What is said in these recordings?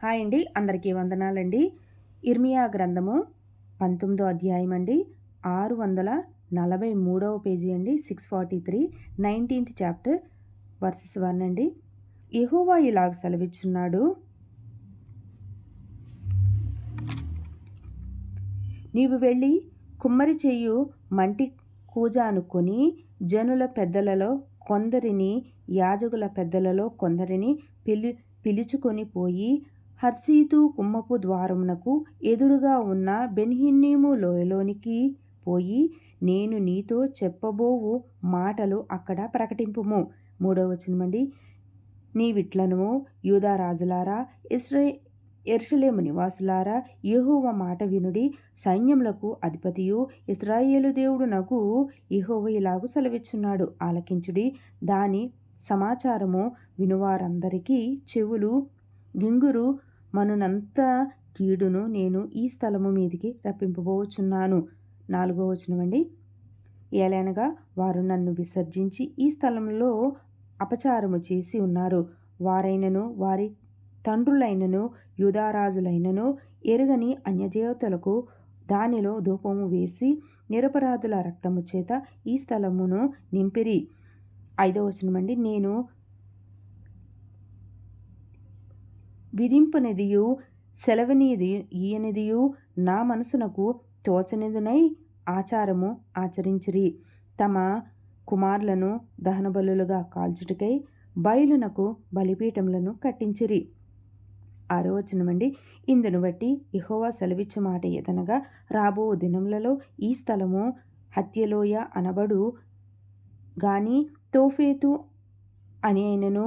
Hi అండి అందరికీ వందనాలండి. ఇర్మియా గ్రంథము పంతొమ్మిదో అధ్యాయం అండి. ఆరు వందల నలభై మూడవ పేజీ అండి six forty three nineteenth chapter verses one అండి. ఎహోవా ఇలాగ సెలవిచ్చున్నాడు. నీవు వెళ్ళి కుమ్మరి చెయ్యు మంటి కూజ అనుకొని జనుల పెద్దలలో కొందరిని యాజకుల పెద్దలలో కొందరిని పిలి పిలుచుకొని పోయి హర్సీతు కుమ్మపు ద్వారమునకు ఎదురుగా ఉన్న బెన్హిన్నీము లోయలోనికి పోయి నేను నీతో చెప్పబోవు మాటలు అక్కడ ప్రకటింపుము. మూడో వచనమండి నీవిట్లను యూదారాజులారా ఇస్రే ఎర్షలేము నివాసులారా యహోవ మాట వినుడి సైన్యములకు అధిపతియు ఇస్రాయేలు దేవుడు నగు యహోవ ఇలాగు సెలవిచ్చున్నాడు. ఆలకించుడి దాని సమాచారము వినువారందరికీ చెవులు గింగురు మనునంత కీడును నేను ఈ స్థలము మీదికి రప్పింపబోచున్నాను. నాలుగో వచనమండి ఏలైనగా వారు నన్ను విసర్జించి ఈ స్థలంలో అపచారము చేసి ఉన్నారు. వారైనను వారి తండ్రులైనను యుధారాజులైనను ఎరుగని అన్యదేవతలకు దానిలో ధూపము వేసి నిరపరాధుల రక్తము చేత ఈ స్థలమును నింపిరి. ఐదో వచనమండి నేను విధింపనిదియు సెలవనిది ఈయనిదియు నా మనసునకు తోచనిదునై ఆచారము ఆచరించిరి. తమ కుమారులను దహనబలులుగా కాల్చుటకై బయలునకు బలిపీఠములను కట్టించిరి. ఆరో వచనమండి. ఇందును బట్టి ఇహోవా సెలవిచ్చు మాట ఏదనగా రాబో దినములలో ఈ స్థలము హత్యలోయ అనబడు గాని తోఫేతు అని అయినను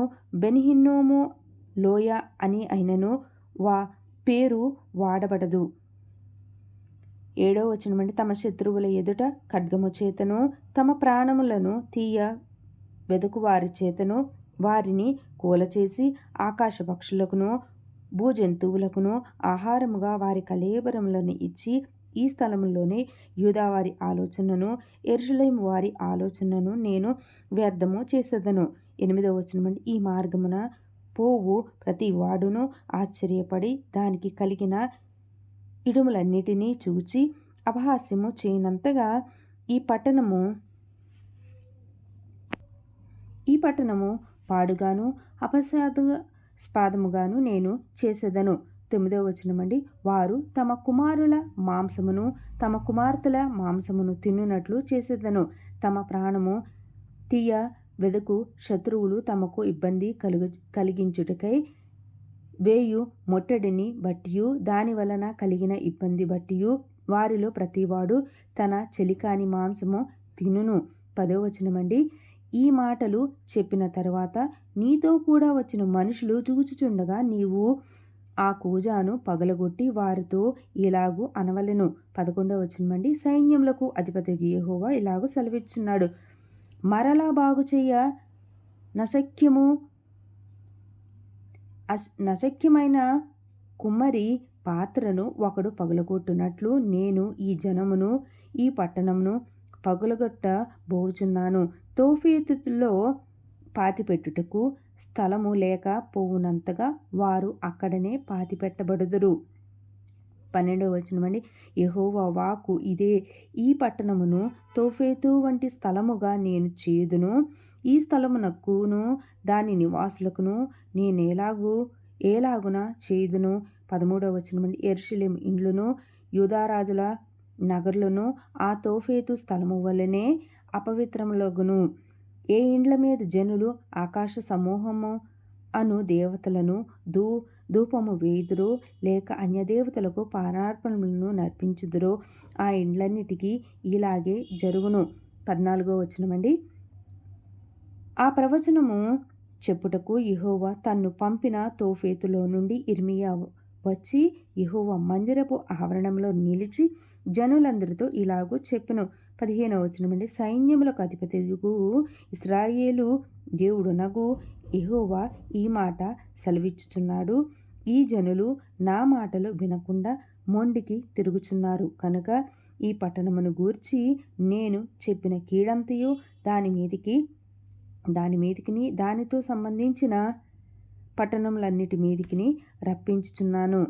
లోయ అని అయినను వా పేరు వాడబడదు. ఏడో వచనమండి తమ శత్రువుల ఎదుట ఖడ్గము చేతను తమ ప్రాణములను తీయ వెదుకువారి చేతను వారిని కూలచేసి ఆకాశ పక్షులకును భూజంతువులకును ఆహారముగా వారి కలేబరములను ఇచ్చి ఈ స్థలంలోనే యూదావారి ఆలోచనను ఎరుషులేం వారి ఆలోచనను నేను వ్యర్థము చేసేదను. ఎనిమిదవ వచనమండి ఈ మార్గమున పోవు ప్రతి వాడును ఆశ్చర్యపడి దానికి కలిగిన ఇడుములన్నిటినీ చూచి అపహాస్యము చేయనంతగా ఈ పట్టణము ఈ పట్టణము పాడుగాను అపశాదస్పాదముగాను నేను చేసేదను. తొమ్మిదవ వచనమండి. వారు తమ కుమారుల మాంసమును తమ కుమార్తెల మాంసమును తిన్నునట్లు చేసేదను. తమ ప్రాణము తీయ వెదకు శత్రువులు తమకు ఇబ్బంది కలుగ కలిగించుటకై వేయు మొట్టడిని బట్టియు దాని వలన కలిగిన ఇబ్బంది బట్టియు. వారిలో ప్రతివాడు తన చెలికాని మాంసము తినును. పదవచనమండి ఈ మాటలు చెప్పిన తర్వాత నీతో కూడా వచ్చిన మనుషులు చూచుచుండగా నీవు ఆ కూజాను పగలగొట్టి వారితో ఇలాగూ అనవలెను. పదకొండవ వచనమండి. సైన్యములకు అధిపతి యహోవా ఇలాగూ సెలవిచ్చున్నాడు. మరలా బాగు చేయ నశక్యము అస్ నశక్యమైన కుమ్మరి పాత్రను ఒకడు పగులగొట్టునట్లు నేను ఈ జనమును ఈ పట్టణమును పగులగొట్ట బోచున్నాను. తోఫీతులో పాతిపెట్టుటకు స్థలము లేక పోవునంతగా వారు అక్కడనే పాతిపెట్టబడుదురు. పన్నెండవ వచనమండి యహోవా వాకు ఇదే ఈ పట్టణమును తోఫేతు వంటి స్థలముగా నేను చేదును ఈ స్థలమునకును దాని నివాసులకును నేనేలాగూ ఏలాగున చేదును పదమూడవ వచనమండి ఎరుషులేం ఇండ్లును యూదారాజుల నగర్లను ఆ తోఫేతు స్థలము వలనే అపవిత్రములగును. ఏ ఇండ్ల మీద జనులు ఆకాశ సమూహము అను దేవతలను దూ ధూపము వేదురు లేక అన్యదేవతలకు పారార్పణలను నర్పించుదురు. ఆ ఇండ్లన్నిటికీ ఇలాగే జరుగును. పద్నాలుగో వచనమండి ఆ ప్రవచనము చెప్పుటకు ఇహోవా తన్ను పంపిన తోఫేతులో నుండి ఇర్మియా వచ్చి ఇహోవా మందిరపు ఆవరణంలో నిలిచి జనులందరితో ఇలాగూ చెప్పెను. పదిహేనవ వచనమండి సైన్యములకు అధిపతిగు ఇస్రాయేలు దేవుడు నగు ఇహోవా ఈ మాట సెలవిచ్చుచున్నాడు. ఈ జనులు నా మాటలు వినకుండా మొండికి తిరుగుచున్నారు. కనుక ఈ పట్టణమును గూర్చి నేను చెప్పిన కీడంతయు దాని మీదికి దాని మీదికి దానితో సంబంధించిన పట్టణములన్నిటి మీదికిని రప్పించుచున్నాను.